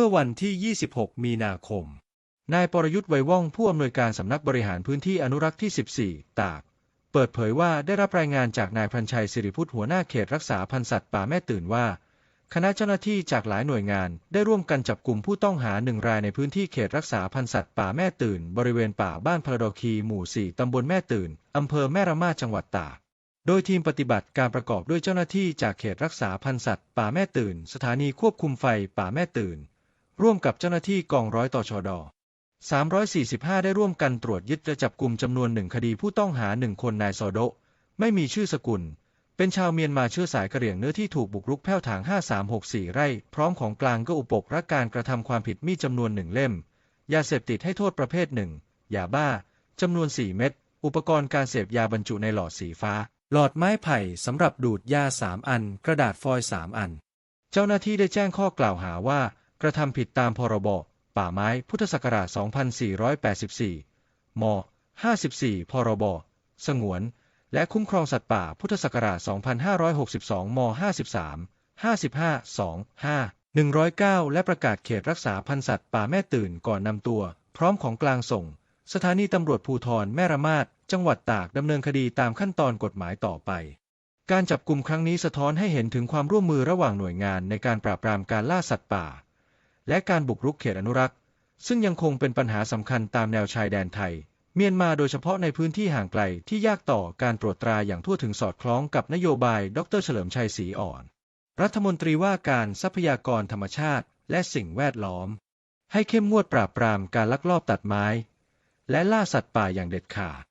มื่อวันที่ 26 มีนาคม นายปรยุทธ์ไวว่องผู้อำนวยการสำนักบริหารพื้นที่อนุรักษ์ที่ 14 ตาก เปิดเผยว่าได้รับรายงานจากนายพันชัยสิริพุทธหัวหน้าเขตรักษาพันธุ์สัตว์ป่าแม่ตื่นว่า คณะเจ้าหน้าที่จากหลายหน่วยงานได้ร่วมกันจับกลุ่มผู้ต้องหาหนึ่งรายในพื้นที่เขตรักษาพันธุ์สัตว์ป่าแม่ตื่น บริเวณป่าบ้านพลดอคีหมู่ 4 ตำบลแม่ตื่น อำเภอแม่ระมาจังหวัดตากโดยทีมปฏิบัติการประกอบด้วยเจ้าหน้าที่จากเขตรักษาพันธุ์สัตว์ป่าแม่ตื่น สถานีควบคุมไฟป่าแม่ตื่น ร่วมกับเจ้าหน้าที่กองร้อยต่อชดอ345 ได้ร่วมกันตรวจยึดและจับกลุ่มจำนวนหนึ่งคดีผู้ต้องหาหนึ่งคนนายโซโดไม่มีชื่อสกุล เป็นชาวเมียนมาเชื้อสายกะเหรี่ยงเนื้อที่ถูกบุกรุกแผ้วถาง 5364 ไร่ พร้อมของกลางก็อุปกรักการกระทำความผิดมีจำนวนหนึ่งเล่ม ยาเสพติดให้โทษประเภทหนึ่งยาบ้าจำนวน 4 เม็ดอุปกรณ์การเสพยาบรรจุในหลอดสีฟ้า หลอดไม้ไผ่สำหรับดูดยา 3 อัน กระดาษฟอยล์3อัน เจ้าหน้าที่ได้แจ้งข้อกล่าวหาว่า กระทำผิดตามพรบ ป่าไม้พุทธศักราช 2484 ม 54 พรบ สงวน และคุ้มครองสัตว์ป่าพุทธศักราช 2562 ม 53 55 25 109 และประกาศเขตรักษาพันธุ์สัตว์ป่าแม่ตื่นก่อนนำตัว พร้อมของกลางส่ง สถานีตำรวจภูธรแม่ระมาดจังหวัดตากดำเนินคดีตามขั้นตอนกฎหมายต่อไป การจับกลุ่มครั้งนี้สะท้อนให้เห็นถึงความร่วมมือระหว่างหน่วยงานในการปราบปรามการล่าสัตว์ป่า และการบุกรุกเขตอนุรักษ์ ซึ่งยังคงเป็นปัญหาสำคัญตามแนวชายแดนไทย เมียนมาโดยเฉพาะในพื้นที่ห่างไกลที่ยากต่อการตรวจตราอย่างทั่วถึงสอดคล้องกับนโยบาย ดร เฉลิมชัยศรีอ่อน รัฐมนตรีว่าการทรัพยากรธรรมชาติ และสิ่งแวดล้อม ให้เข้มงวดปราบปรามการลักลอบตัดไม้ และล่าสัตว์ป่าอย่างเด็ดขาด